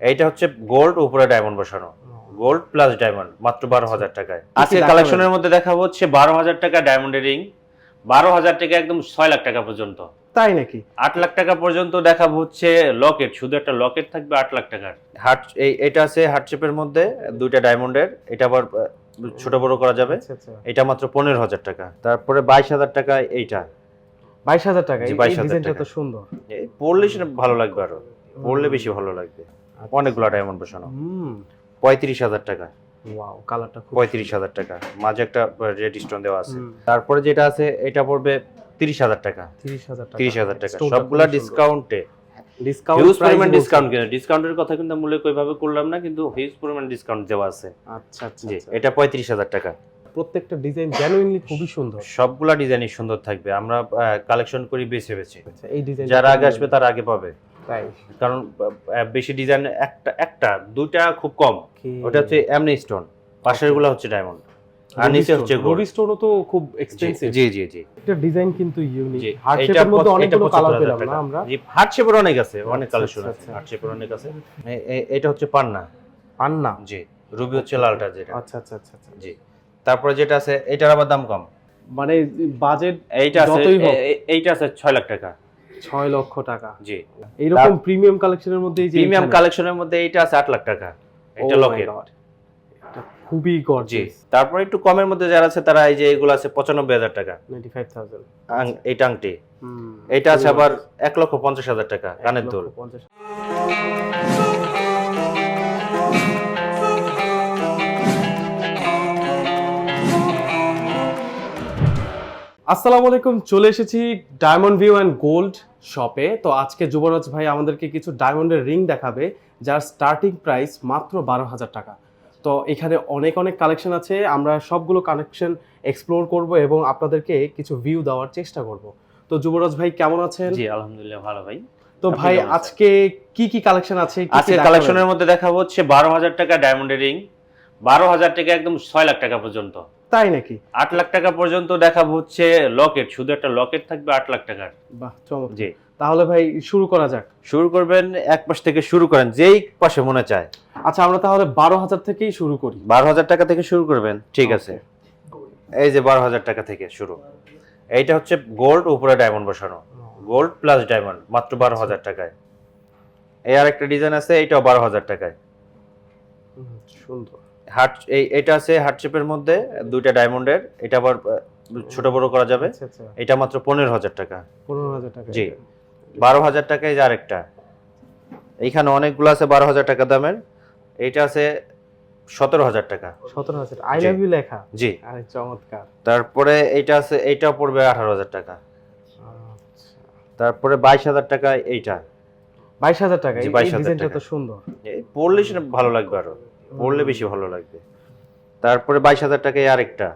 এইটা হচ্ছে গোল্ড উপরে ডায়মন্ড বসানো। গোল্ড প্লাস ডায়মন্ড মাত্র বারো হাজার টাকায়। আজকে দেখাবেন? কালেকশনের মধ্যে দেখাবো হচ্ছে বারো হাজার টাকা ডায়মন্ডের রিং বারো হাজার টাকা একদম ছয় লাখ টাকা পর্যন্ত। তাই নাকি? আট লাখ টাকা পর্যন্ত দেখাবো হচ্ছে লকেট শুধু একটা লকেট থাকবে আট লাখ টাকার। হার্ট এটা আছে হার্ট শেপের মধ্যে দুইটা ডায়মন্ডের এটা আবার ছোট বড় করা যাবে। আচ্ছা আচ্ছা। এটা মাত্র পনেরো হাজার টাকা। তারপরে বাইশ হাজার টাকা এইটা। বাইশ হাজার টাকা? এই 22,000 ডিজাইনটা টাকা। তো সুন্দর। এই পড়লে সেটা ভালো লাগবে আরও। পড়লে বেশি ভালো লাগবে। অনেকগুলো ডায়মন্ড বসানো। পঁয়ত্রিশ হাজার টাকা। ওয়াও কালারটা খুব পঁয়ত্রিশ হাজার টাকা। মাঝে একটা রেড স্টোন দেওয়া আছে। তারপরে যেটা আছে এটা পড়বে তিরিশ হাজার টাকা। তিরিশ হাজার টাকা। তিরিশ হাজার টাকা। সবগুলা ডিসকাউন্টে ডিসকাউন্ট হিউজ পরিমাণ ডিসকাউন্ট কিনা? ডিসকাউন্টের কথা কিন্তু আমি মূল্য ওইভাবে করলাম না কিন্তু হিউজ পরিমাণ ডিসকাউন্ট দেওয়া আছে। আচ্ছা আচ্ছা আচ্ছা। এটা পঁয়ত্রিশ হাজার টাকা। প্রত্যেকটা ডিজাইন জেনুইনলি খুবই সুন্দর। সবগুলা ডিজাইনই সুন্দর থাকবে। আমরা কালেকশন করি বেছে বেছে। এই ডিজাইন যারা আগে আসবে তারা আগে পাবে। তাই কারণ বেশি ডিজাইন একটা একটা দুইটা খুব কম। ওটা হচ্ছে এমনি স্টোন পাশেরগুলা হচ্ছে ডায়মন্ড আর নিচে হচ্ছে গোল্ড রবি স্টোনও তো খুব এক্সপেন্সিভ জি জি জি একটা ডিজাইন কিন্তু ইউনিক হার্ট শেপের মধ্যে এটা কালার পেলাম না আমরা। জি হার্ট শেপের অনেক আছে অনেক আচ্ছা, কালেকশন আচ্ছা, আছে আচ্ছা। হার্ট শেপের অনেক আছে। এটা হচ্ছে পান্না। পান্না? জি রুবি হচ্ছে লালটা যেটা। আচ্ছা আচ্ছা আচ্ছা আচ্ছা। জি তারপরে যেটা আছে এটার আবার দাম কম। মানে বাজেট এইটা আছে এইটা আছে ছয় লাখ টাকা। ছয় লক্ষ টাকা। জি। এইরকম প্রিমিয়াম কালেকশনের মধ্যে প্রিমিয়াম কালেকশনের মধ্যে এটা আছে আট লাখ টাকা এটা Oh লকেট খুবই গর্জিয়াস তারপরে একটু কমের মধ্যে যারা আছে তারা এই যে এগুলো আছে পঁচানব্বই হাজার টাকা। 95000 আং- এইটা আংটি। হুম এটা আছে আবার এক লক্ষ পঞ্চাশ হাজার টাকা কানের দুল। পঞ্চাশ। আসসালামু আলাইকুম চলে এসেছি ডায়মন্ড ভিউ অ্যান্ড গোল্ড শপে তো আজকে যুবরাজ ভাই আমাদেরকে কিছু ডায়মন্ডের রিং দেখাবে যার স্টার্টিং প্রাইস মাত্র বারো হাজার টাকা। তো এখানে অনেক অনেক কালেকশন আছে আমরা সবগুলো কালেকশন এক্সপ্লোর করব এবং আপনাদেরকে কিছু ভিউ দেওয়ার চেষ্টা করব। তো যুবরাজ ভাই কেমন আছেন? জি আলহামদুলিল্লাহ ভালো ভাই। তো ভাই আজকে কি কি কালেকশন আছে আজকে কালেকশনের মধ্যে দেখাবো হচ্ছে বারো হাজার টাকা ডায়মন্ডের রিং বারো হাজার টাকা একদম ছয় লাখ টাকা পর্যন্ত। তাই নাকি? আট লাখ টাকা পর্যন্ত দেখাবো হচ্ছে লকেট শুধু একটা লকেট থাকবে আট লাখ টাকার। বাহ চমৎকার। জি। তাহলে ভাই শুরু করা যাক। শুরু করবেন এক পাশ থেকে শুরু করেন যেই পাশে মনে চায়। আচ্ছা আমরা তাহলে বারো হাজার থেকেই শুরু করি। বারো হাজার টাকা থেকে শুরু করবেন ঠিক আছে। এই যে বারো হাজার টাকা থেকে শুরু। এইটা হচ্ছে গোল্ড উপরে ডায়মন্ড বসানো। গোল্ড প্লাস ডায়মন্ড মাত্র বারো হাজার টাকায়। এই আর একটা ডিজাইন আছে এইটাও বারো হাজার টাকায়। সুন্দর। হার্ট এই এটা আছে হার্ট শেপের মধ্যে দুইটা ডায়মন্ডের এটা আবার ছোট বড় করা যাবে। আচ্ছা আচ্ছা। এটা মাত্র পনেরো হাজার টাকা। পনেরো হাজার টাকা। জি। বারো হাজার টাকায় যে আরেকটা। এইখানে অনেকগুলো আছে বারো হাজার টাকা দামের। এইটা আছে সতেরো হাজার টাকা। সতেরো হাজার আই লাভ ইউ লেখা। জি। আরে চমৎকার। তারপরে এইটা আছে এইটাও পড়বে আঠারো হাজার টাকা। আচ্ছা। তারপরে বাইশ হাজার টাকা এইটা। বাইশ হাজার টাকা। এই ডিজাইনটা টাকা। তো সুন্দর। এই পড়লে ভালো লাগবে আরও। পড়লে বেশি ভালো লাগবে। তারপরে বাইশ হাজার টাকায় আরেকটা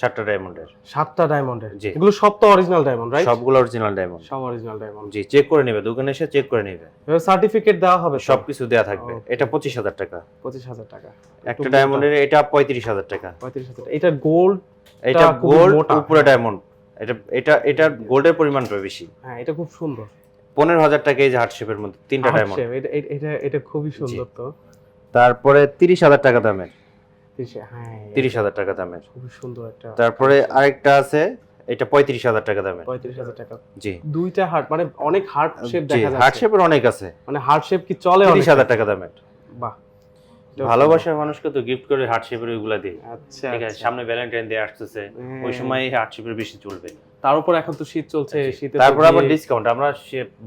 সাতটা ডায়মন্ডের সাতটা ডায়মন্ডের জি। এগুলো সব তো অরিজিনাল ডায়মন্ড রাইট সবগুলো অরিজিনাল ডায়মন্ড সব অরিজিনাল ডায়মন্ড জি চেক করে নেবে দোকানে এসে চেক করে নেবে। সার্টিফিকেট দেওয়া হবে সব সবকিছু দেয়া থাকবে। এটা পঁচিশ হাজার টাকা। পঁচিশ হাজার টাকা। একটা ডায়মন্ডের এটা পঁয়ত্রিশ হাজার টাকা। পঁয়ত্রিশ হাজার এটা গোল্ড এটা গোল্ড উপরে ডায়মন্ড এটা এটা এটা গোল্ডের পরিমাণটা বেশি। হ্যাঁ এটা খুব সুন্দর। পনেরো হাজার টাকা এই যে হার্ট শেপের মধ্যে তিনটা ডায়মন্ড এটা এটা খুবই সুন্দর তো। তারপরে তিরিশ হাজার টাকা দামের। তিরিশ- হ্যাঁ। হাজার টাকা দামের। সুন্দর একটা তারপরে আরেকটা আছে এটা পঁয়ত্রিশ হাজার টাকা দামের। পঁয়ত্রিশ হাজার টাকা। জি। দুইটা হার্ট মানে অনেক হার্ট শেপ দেখা হার্ট শেপের অনেক আছে। মানে হার্ট শেপ কি চলে তিরিশ হাজার টাকা দামের। বাহ। ভালোবাসার মানুষকে তো গিফট করে হার্ট শেপের ওইগুলা দিই। আচ্ছা ঠিক আছে আচ্ছা। সামনে ভ্যালেন্টাইন ডে আসতেছে হ্যাঁ। ওই সময় হার্ট শেপের বেশি চলবে। তার উপর এখন তো শীত চলছে শীতে তারপর আবার ডিসকাউন্ট আমরা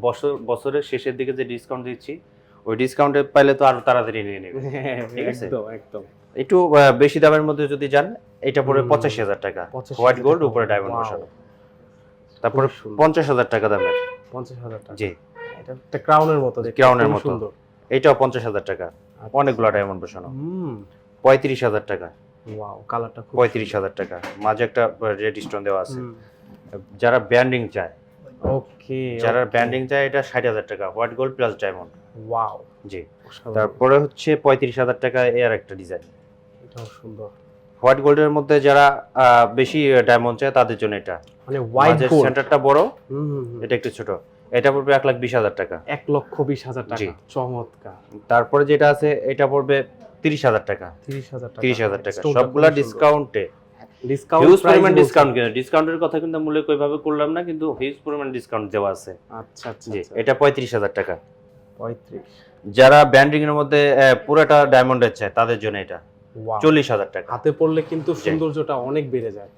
বছর বছরের শেষের দিকে যে ডিসকাউন্ট দিচ্ছি ওই ডিসকাউন্টে পাইলে তো আরও তাড়াতাড়ি নিয়ে নেবে। হ্যাঁ, ঠিক আছে? একদম একদম। একটু বেশি দামের মধ্যে যদি যান এটা হুম। পঁচাশি হাজার টাকা। হোয়াইট গোল্ড উপরে ডায়মন্ড বসানো। তারপরে পঞ্চাশ হাজার টাকা দামের। পঞ্চাশ হাজার টাকা। জি। এটা একটা ক্রাউনের মতো খুব মতো। এইটাও পঞ্চাশ হাজার টাকা। আচ্ছা। অনেকগুলো ডায়মন্ড বসানো। হুম। পঁয়ত্রিশ হাজার টাকা। ওয়াও কালারটা খুব পঁয়ত্রিশ হাজার টাকা। মাঝে একটা রেড স্টোন দেওয়া আছে। যারা ব্যান্ডিং চায়। ওকে যারা ব্যান্ডিং চায় এটা ষাট হাজার টাকা। White gold plus diamond wow. জি। তারপরে হচ্ছে পঁয়ত্রিশ হাজার টাকা এর একটা ডিজাইন। এটাও সুন্দর। হোয়াইট গোল্ডের মধ্যে যারা বেশি ডায়মন্ড চায় তাদের জন্য এটা। মানে হোয়াইট গোল্ড সেন্টারটা বড়। এটা একটু ছোট। এটা পড়বে এক লাখ বিশ হাজার টাকা। এক লক্ষ বিশ হাজার টাকা। চমৎকার। তারপরে যেটা আছে এটা পড়বে তিরিশ হাজার টাকা। তিরিশ হাজার টাকা। তিরিশ হাজার টাকা। সবগুলা ডিসকাউন্টে ডিসকাউন্ট হিউজ পরিমাণ ডিসকাউন্ট কিন্তু। ডিসকাউন্টের কথা কিন্তু মূল্য ওইভাবে করলাম না কিন্তু হিউজ পরিমাণ ডিসকাউন্ট দেওয়া আছে। আচ্ছা আচ্ছা জি আচ্ছা। এটা পঁয়ত্রিশ হাজার টাকা। পঁয়ত্রিশ। যারা ব্যান্ডিং এর মধ্যে পুরোটা ডায়মন্ডের চায় তাদের জন্য এটা। চল্লিশ হাজার টাকা। হাতে পড়লে কিন্তু সৌন্দর্যটা অনেক বেড়ে যায়।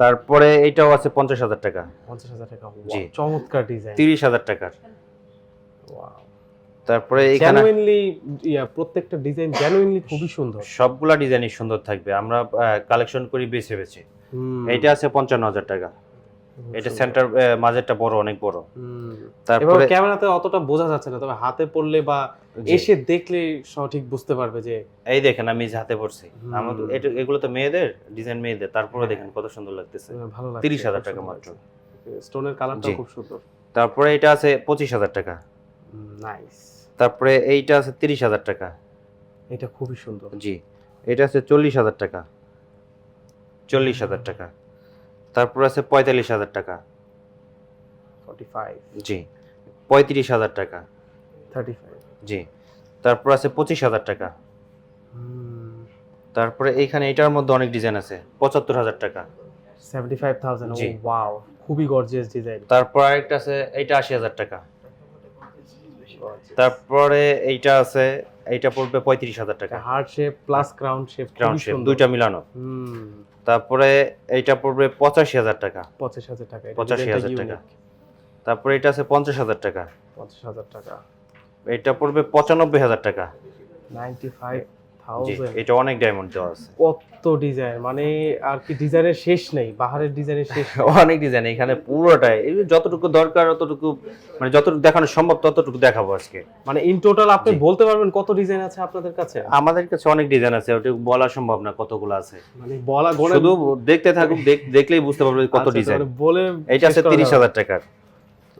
তারপরে এইটাও আছে পঞ্চাশ হাজার টাকা। পঞ্চাশ হাজার টাকা জি। চমৎকার ডিজাইন তিরিশ হাজার টাকার। তারপরে এখানে জেনুইনলি ইয়া প্রত্যেকটা ডিজাইন জেনুইনলি খুবই সুন্দর। সবগুলা ডিজাইনই সুন্দর থাকবে। আমরা কালেকশন করি বেছে বেছে। এইটা আছে পঞ্চান্ন হাজার টাকা। এটা সেন্টার মাঝেরটা বড় অনেক বড়। তারপরে ক্যামেরাতে অতটা বোঝা যাচ্ছে না তবে হাতে পড়লে বা এসে দেখলে সঠিক বুঝতে পারবে যে এই দেখেন আমি হাতে পড়ছি। এটা এগুলো তো মেয়েদের ডিজাইন মেয়েদের। তারপরে দেখেন কত সুন্দর লাগতেছে। ভালো লাগে 30,000 টাকা মাত্র। স্টোনের কালারটা খুব সুন্দর। তারপরে এটা আছে পঁচিশ হাজার টাকা। নাইস তারপরে এইটা আছে তিরিশ হাজার টাকা। এটা খুবই সুন্দর। জি। এটা আছে চল্লিশ হাজার টাকা। চল্লিশ হাজার টাকা। তারপর আছে পঁয়তাল্লিশ হাজার টাকা। 45 জি পঁয়ত্রিশ হাজার টাকা। 35 জি তারপর আছে পঁচিশ হাজার টাকা। তারপরে এইখানে এটার মধ্যে অনেক ডিজাইন আছে পঁচাত্তর হাজার টাকা। 75000 জি। ওয়াও খুবই গর্জিয়াস ডিজাইন তারপর আরেকটা আছে এইটা আশি হাজার টাকা। তারপরে এইটা আছে এইটা পড়বে পঁয়ত্রিশ হাজার টাকা। Heart shape plus crown shape ground shape দুইটা মিলানো। হুম। তারপরে এইটা পড়বে পঁচাশি হাজার টাকা। 85000 টাকা পঁচাশি হাজার টাকা। তারপরে এটা আছে পঞ্চাশ হাজার টাকা। 50000 টাকা। এটা পড়বে পঁচানব্বই হাজার টাকা। নাইনটি 95000 এটা অনেক ডায়মন্ড দেওয়া আছে। কত ডিজাইন মানে আর কি ডিজাইনের শেষ নেই বাহারের ডিজাইনের শেষ অনেক ডিজাইন এখানে পুরোটাই এই যতটুকু দরকার ততটুকু মানে যতটুকু দেখানো সম্ভব ততটুকু দেখাবো আজকে। মানে ইন টোটাল আপনি বলতে পারবেন কত ডিজাইন আছে আপনাদের কাছে? আমাদের কাছে অনেক ডিজাইন আছে ওটা বলা সম্ভব না কতগুলো আছে। মানে বলা শুধু দেখতে থাকুক দেখ- দেখলেই বুঝতে পারবেন কত আচ্ছা, ডিজাইন মানে বলে এটা আছে তিরিশ। হাজার টাকার।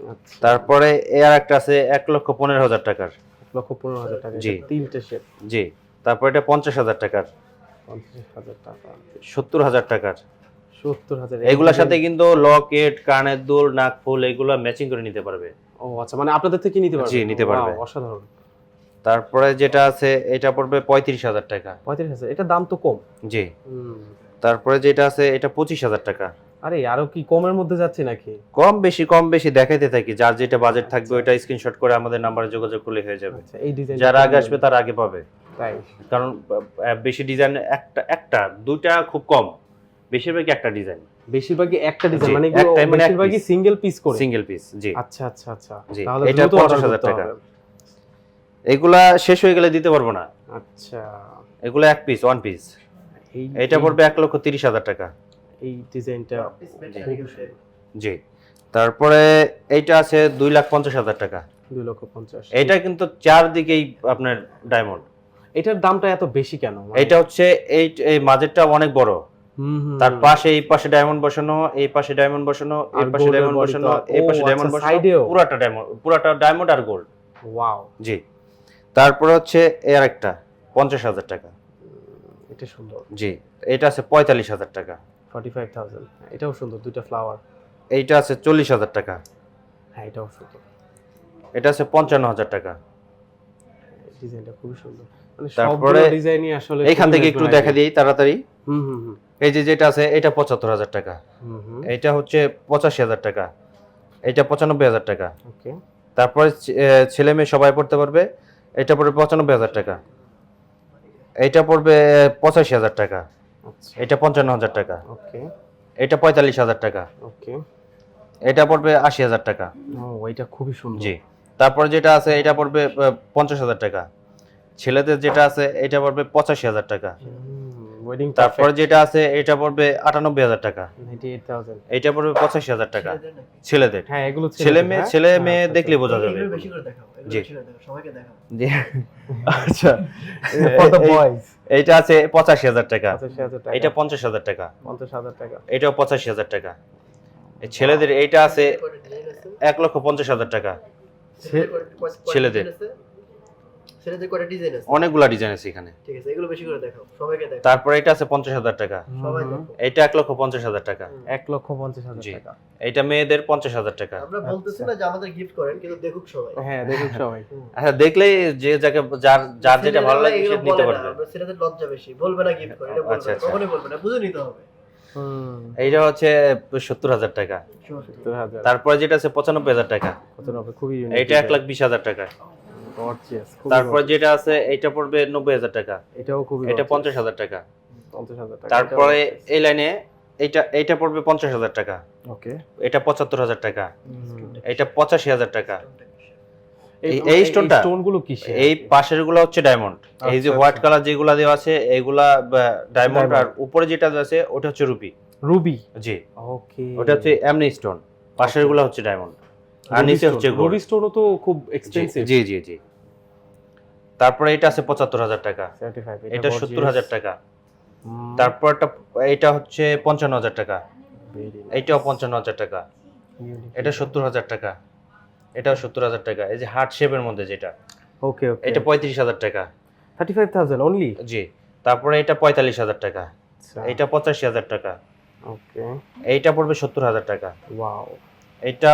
আচ্ছা, তারপরে এ আর একটা আছে এক লক্ষ পনেরো হাজার টাকার। লক্ষ পনেরো হাজার টাকা জি। তিনটে শেপ জি। তারপর এটা পঞ্চাশ হাজার টাকার। পঞ্চাশ হাজার টাকা। সত্তর হাজার টাকার। সত্তর হাজার। এগুলোর সাথে কিন্তু লকেট কানের দুল নাক ফুল এগুলো ম্যাচিং করে নিতে পারবে। ও আচ্ছা মানে আপনাদের থেকে নিতে পারবে? জি, নিতে পারবে। অসাধারণ। তারপরে যেটা আছে এটা পড়বে পঁয়ত্রিশ হাজার টাকা। পঁয়ত্রিশ হাজার এটা দাম তো কম। জি। তারপরে যেটা আছে এটা পঁচিশ হাজার টাকা। আরে আরও কি কমের মধ্যে যাচ্ছে নাকি? কম বেশি কম বেশি দেখাইতে থাকি। যার যেটা বাজেট থাকবে ওইটা স্ক্রিনশট করে আমাদের নাম্বারে যোগাযোগ করলে হয়ে যাবে। আচ্ছা এই ডিজাইন যারা আগে আসবে তারা আগে পাবে। তাই? কারণ বেশি ডিজাইন একটা একটা দুইটা খুব কম। বেশিরভাগই একটা ডিজাইন বেশিরভাগই একটা ডিজাইন মানে এগুলো একটাই এক বেশিরভাগই সিঙ্গেল পিস করে? সিঙ্গেল পিস জি। আচ্ছা আচ্ছা আচ্ছা। তাহলে এটা দ্রুত order 50,000 টাকা। এগুলা শেষ হয়ে গেলে দিতে পারব না। আচ্ছা। এগুলো এক পিস ওয়ান পিস এটা পড়বে এক লক্ষ তিরিশ হাজার টাকা। এই ডিজাইনটা জি। তারপরে এইটা আছে দুই লাখ পঞ্চাশ হাজার টাকা। দুই লক্ষ পঞ্চাশ। এটা কিন্তু চারদিকেই আপনার ডায়মন্ড এটার দামটা এত বেশি কেন? মানে- এটা হচ্ছে এই এই মাঝেরটা অনেক বড়। তার পাশে এই পাশে ডায়মন্ড বসানো এই পাশে ডায়মন্ড বসানো এই পাশে ডায়মন্ড বসানো এই পাশে আচ্ছা, ডায়মন্ড বসানো পুরাটা ডায়মন্ড পুরাটা ডায়মন্ড আর গোল্ড ওয়াও জি। তারপরে হচ্ছে এর একটা পঞ্চাশ হাজার টাকা। এটা সুন্দর। জি এটা আছে পঁয়তাল্লিশ হাজার টাকা। ফর্টি ফাইভ থাউজেন্ড এটাও সুন্দর দুইটা ফ্লাওয়ার এইটা আছে চল্লিশ হাজার টাকা। হ্যাঁ এটাও সুন্দর। এটা আছে পঞ্চান্ন হাজার টাকা। ডিজাইনটা খুবই সুন্দর। মানে তারপরে ডিজাইনই আসলে এইখান থেকে একটু দেখা দিই তাড়াতাড়ি। হুম হুম হুম। এই যে যেটা আছে এটা পঁচাত্তর হাজার টাকা। এটা হচ্ছে পঁচাশি হাজার টাকা। এটা পঁচানব্বই হাজার টাকা। ওকে। তারপরে ছেলে মেয়ে সবাই পড়তে পারবে। এটা পড়বে পঁচানব্বই হাজার টাকা। এটা পড়বে পঁচাশি হাজার টাকা। আচ্ছা। এটা পঞ্চান্ন হাজার টাকা। ওকে। এটা পঁয়তাল্লিশ হাজার টাকা। ওকে। এটা পড়বে আশি হাজার টাকা। ও এটা খুবই সুন্দর। জি। তারপরে যেটা আছে এটা পড়বে পঞ্চাশ হাজার টাকা ছেলেদের যেটা আছে এটা পড়বে পঁচাশি হাজার টাকা ওয়েডিং তারপরে যেটা আছে এটা পড়বে আটানব্বই হাজার টাকা এটা পড়বে পঁচাশি হাজার টাকা ছেলেদের হ্যাঁ এগুলো ছেলে মেয়ে হ্যাঁ? ছেলে হ্যাঁ, মেয়ে আচ্ছা, দেখলে আচ্ছা। বোঝা যাবে জি। জি আচ্ছা। এইটা আছে পঁচাশি হাজার টাকা পঁচাশি হাজার টাকা এটা পঞ্চাশ হাজার টাকা পঞ্চাশ হাজার টাকা এটাও পঁচাশি হাজার টাকা ছেলেদের এইটা আছে এক লক্ষ পঞ্চাশ হাজার টাকা ছেলেদের। সেটাতে কয়টা ডিজাইন আছে? অনেকগুলা ডিজাইন আছে এখানে। ঠিক আছে এগুলো বেশি করে দেখাও সবাইকে দেখাও। তারপরে এটা আছে পঞ্চাশ হাজার টাকা। সবাই দেখো। এটা এক লক্ষ পঞ্চাশ হাজার টাকা। হুম। লক্ষ পঞ্চাশ হাজার জি। টাকা। এটা মেয়েদের পঞ্চাশ হাজার টাকা। আমরা বলতেছি না যে আমাদের গিফট করেন কিন্তু দেখুক সবাই। হ্যাঁ সবাই। আচ্ছা দেখলেই যে যাকে যার যার যেটা ভালো লাগে সে নিতে পারবে। আমরা লজ্জা বেশি। বলবে না গিফট করে এটা বলবে আচ্ছা, আচ্ছা। কখনোই বলবে না বুঝে নিতে হবে। এইটা হচ্ছে সত্তর হাজার টাকা। তারপরে যেটা আছে পঁচানব্বই হাজার টাকা। খুবই এইটা এক লাখ বিশ হাজার টাকা। তারপরে। যেটা আছে এইটা পড়বে নব্বই হাজার টাকা। এটাও খুবই এটা পঞ্চাশ হাজার টাকা। তারপরে এই লাইনে এইটা এইটা পড়বে পঞ্চাশ হাজার টাকা। ওকে এটা পঁচাত্তর হাজার টাকা। এটা পঁচাশি হাজার টাকা। এই- এই stone-টা? কি এই পাশেরগুলো হচ্ছে ডায়মন্ড এই যে হোয়াইট। কালার যেগুলা দেওয়া আছে এগুলা ডায়মন্ড আর উপরে যেটা আছে ওটা হচ্ছে রুবি রুবি জি। ওকে ওটা হচ্ছে এমনি স্টোন পাশেরগুলো হচ্ছে ডায়মন্ড আর নিচে হচ্ছে গোল্ড রুবি স্টোনও তো খুব এক্সপেন্সিভ জি জি জি। তারপরে এটা আছে পঁচাত্তর হাজার টাকা। 75 এটা সত্তর হাজার টাকা। তারপরটা এটা হচ্ছে পঞ্চান্ন হাজার টাকা। এইটাও পঞ্চান্ন হাজার টাকা। এটা সত্তর হাজার টাকা। এটাও সত্তর হাজার টাকা এই যে হার্ট শেপের মধ্যে যেটা। ওকে ওকে এটা পঁয়ত্রিশ হাজার টাকা। 35000 অনলি জি তারপরে এটা পঁয়তাল্লিশ হাজার টাকা আচ্ছা। এইটা পঁচাশি হাজার টাকা। ওকে এইটা পড়বে সত্তর হাজার টাকা। ওয়াও এইটা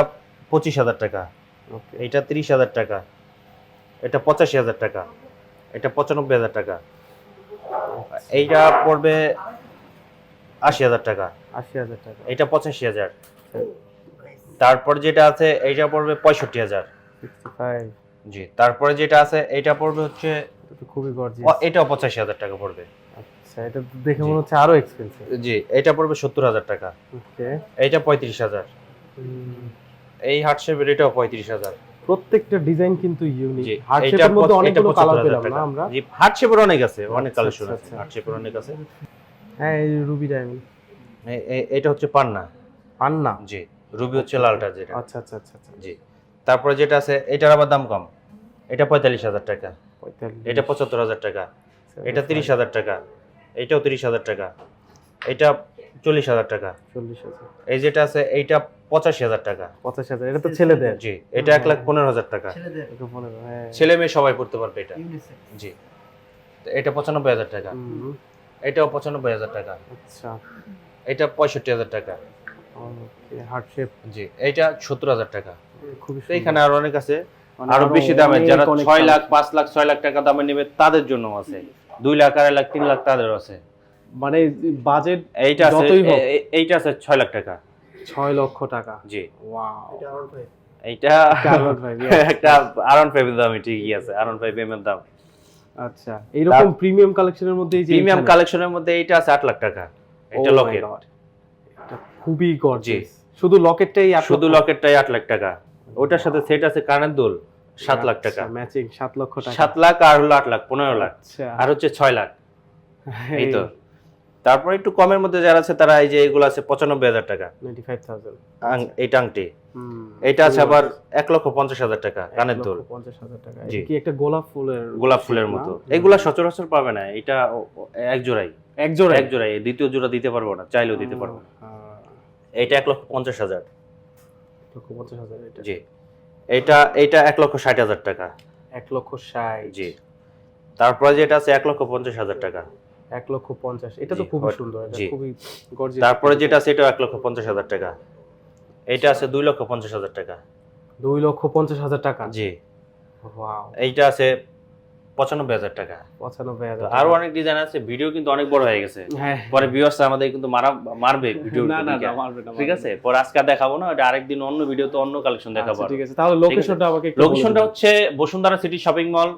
পঁচিশ হাজার টাকা। ওকে এইটা তিরিশ হাজার টাকা। এটা পঁচাশি হাজার টাকা। এটা পঁচানব্বই হাজার টাকা। এইটা পড়বে আশি হাজার টাকা। 80000 টাকা। এটা পঁচাশি হাজার। তারপর যেটা আছে এইটা পড়বে পঁয়ষট্টি হাজার। জি তারপরে যেটা আছে এইটা পড়বে হচ্ছে এটা খুবই গর্জিয়াস ও, এটাও পঁচাশি হাজার টাকা পড়বে। আচ্ছা এটা দেখে মনে হচ্ছে আরও এক্সপেন্সিভ জি এটা পড়বে সত্তর হাজার টাকা। ওকে। এইটা পঁয়ত্রিশ হাজার। এই হার্ট শেপের এটাও পঁয়ত্রিশ হাজার। প্রত্যেকটা ডিজাইন কিন্তু ইউনিক মধ্যে অনেকগুলো কালার পেলাম না আমরা। জি অনেক আছে অনেক আচ্ছা, কালেকশন আচ্ছা, আছে আচ্ছা। অনেক আছে। হ্যাঁ এই রুবি ডায়মন্ড এটা হচ্ছে পান্না। পান্না? জি। রুবি হচ্ছে লালটা যেটা আচ্ছা আচ্ছা আচ্ছা আচ্ছা জি তারপরে যেটা আছে এটার আবার দাম কম এটা পঁয়তাল্লিশ হাজার টাকা 45 এটা পঁচাত্তর হাজার টাকা এটা তিরিশ হাজার টাকা এটাও তিরিশ হাজার টাকা এটা চল্লিশ হাজার টাকা 40000 এই যেটা আছে এইটা পঁচাশি হাজার টাকা 85000 এটা তো ছেলেদের জি এটা এক লাখ পনেরো হাজার টাকা ছেলেদের এটা পনেরো, হ্যাঁ ছেলে মেয়ে সবাই পড়তে পারবে এটা জি তো এটা পঁচানব্বই হাজার টাকা হুম, এটাও পঁচানব্বই হাজার টাকা আচ্ছা এটা পঁয়ষট্টি হাজার টাকা হার্ট শেপ জি এইটা সত্তর হাজার টাকা। খুবই আরও অনেক আছে। মানে আরও বেশি দামে যারা ছয় লাখ পাঁচ লাখ ছয় লাখ টাকা দামে নেবে তাদের জন্য আছে। দুই লাখ আড়াই লাখ তিন লাখ তাদেরও আছে। মানে বাজেট এইটা আছে এইটা আছে ছয় লাখ টাকা। ছয় লক্ষ টাকা। জি। ওয়াও এটা আমার ভাই। এইটা. একটা আরন ফাইভের দাম ঠিকই আছে আরন ফাইভ এম এর দাম। আচ্ছা এইরকম প্রিমিয়াম কালেকশনের মধ্যে প্রিমিয়াম কালেকশনের মধ্যে এইটা আছে আট লাখ টাকা। এটা Oh লকেট এটা খুবই গর্জিয়াস শুধু লকেটটাই শুধু লকেটটাই আট লাখ টাকা। ওটার সাথে সেট আছে কানের দুল সাত লাখ টাকা। আচ্ছা, ম্যাচিং সাত লক্ষ টাকা। সাত লাখ আর হলো আট লাখ পনেরো লাখ। আচ্ছা। আর হচ্ছে ছয় লাখ। এই তো। তারপর একটু কমের মধ্যে যারা আছে তারা এই যে এগুলো আছে পঁচানব্বই হাজার টাকা। এইটা আংটি। এটা আছে আবার এক লক্ষ পঞ্চাশ হাজার টাকা কানের দুল। পঞ্চাশ হাজার টাকা। কি একটা গোলাপ ফুলের গোলাপ ফুলের মতো। এগুলা সচরাচর পাবে না এটা এক জোড়াই। এক জোড়া এক জোড়াই দ্বিতীয় জোড়া দিতে পারব না চাইলেও দিতে পারব না। এইটা এক লক্ষ পঞ্চাশ হাজার। এটা। জি। এইটা এইটা এক লক্ষ ষাট হাজার টাকা। এক লক্ষ ষাট। জি। তারপরে যেটা আছে এক লক্ষ পঞ্চাশ হাজার টাকা। এক লক্ষ পঞ্চাশ। এটা তো জি, খুবই সুন্দর এটা জি। খুবই গর্জিয়াস তারপরে যেটা আছে এটাও এক লক্ষ পঞ্চাশ হাজার টাকা। এইটা আছে দুই লক্ষ পঞ্চাশ হাজার টাকা। দুই লক্ষ পঞ্চাশ হাজার টাকা? জি। এইটা আছে পঁচানব্বই হাজার টাকা। পঁচানব্বই হাজার আরও অনেক ডিজাইন আছে ভিডিও কিন্তু অনেক বড় হয়ে গেছে। হ্যাঁ। পরে ভিউয়ার্স আমাদের কিন্তু মারা মারবে ভিডিও না না মারবে না, ঠিক আছে? পরে আজকে দেখাবো না এটা আরেকদিন অন্য ভিডিওতে অন্য কালেকশন দেখাবো আচ্ছা, ঠিক আছে। তাহলে লোকেশনটা আমাকে লোকেশনটা হচ্ছে বসুন্ধরা সিটি শপিং মল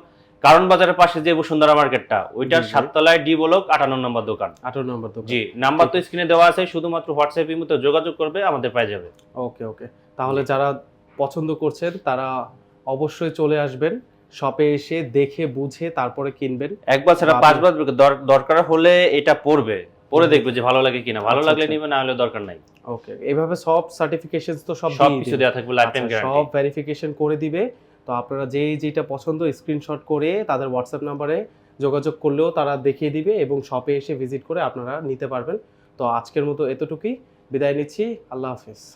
কারণ বাজারের পাশে যে বসুন্ধরা মার্কেটটা ওইটার। সাততলায় ডি ব্লক আটান্ন নম্বর দোকান। নম্বর তো জি নাম্বার তো স্ক্রিনে দেওয়া আছে শুধুমাত্র হোয়াটসঅ্যাপ ইমোতে যোগাযোগ করবে আমাদের পাই যাবে। ওকে ওকে। তাহলে যারা পছন্দ করছেন তারা অবশ্যই চলে আসবেন। শপে এসে দেখে বুঝে তারপরে কিনবেন। একবার ছাড়া আপনি- পাঁচবার দরকার হলে এটা পড়বে। পরে দেখবে যে ভালো লাগে কিনা। ভালো আচ্ছা, লাগলে আচ্ছা। নিবে না হলে দরকার নাই। ওকে এইভাবে সব সার্টিফিকেশন তো সব সব কিছু। দেওয়া থাকবে লাইফ টাইম গ্যারান্টি সব ভেরিফিকেশন করে দিবে। তো আপনারা যেই যেটা পছন্দ স্ক্রিনশট করে তাদের হোয়াটসঅ্যাপ নাম্বারে যোগাযোগ করলেও তারা দেখিয়ে দিবে এবং শপে এসে ভিজিট করে আপনারা নিতে পারবেন। তো আজকের মতো এতটুকুই। বিদায় নিচ্ছি। আল্লাহ হাফিজ।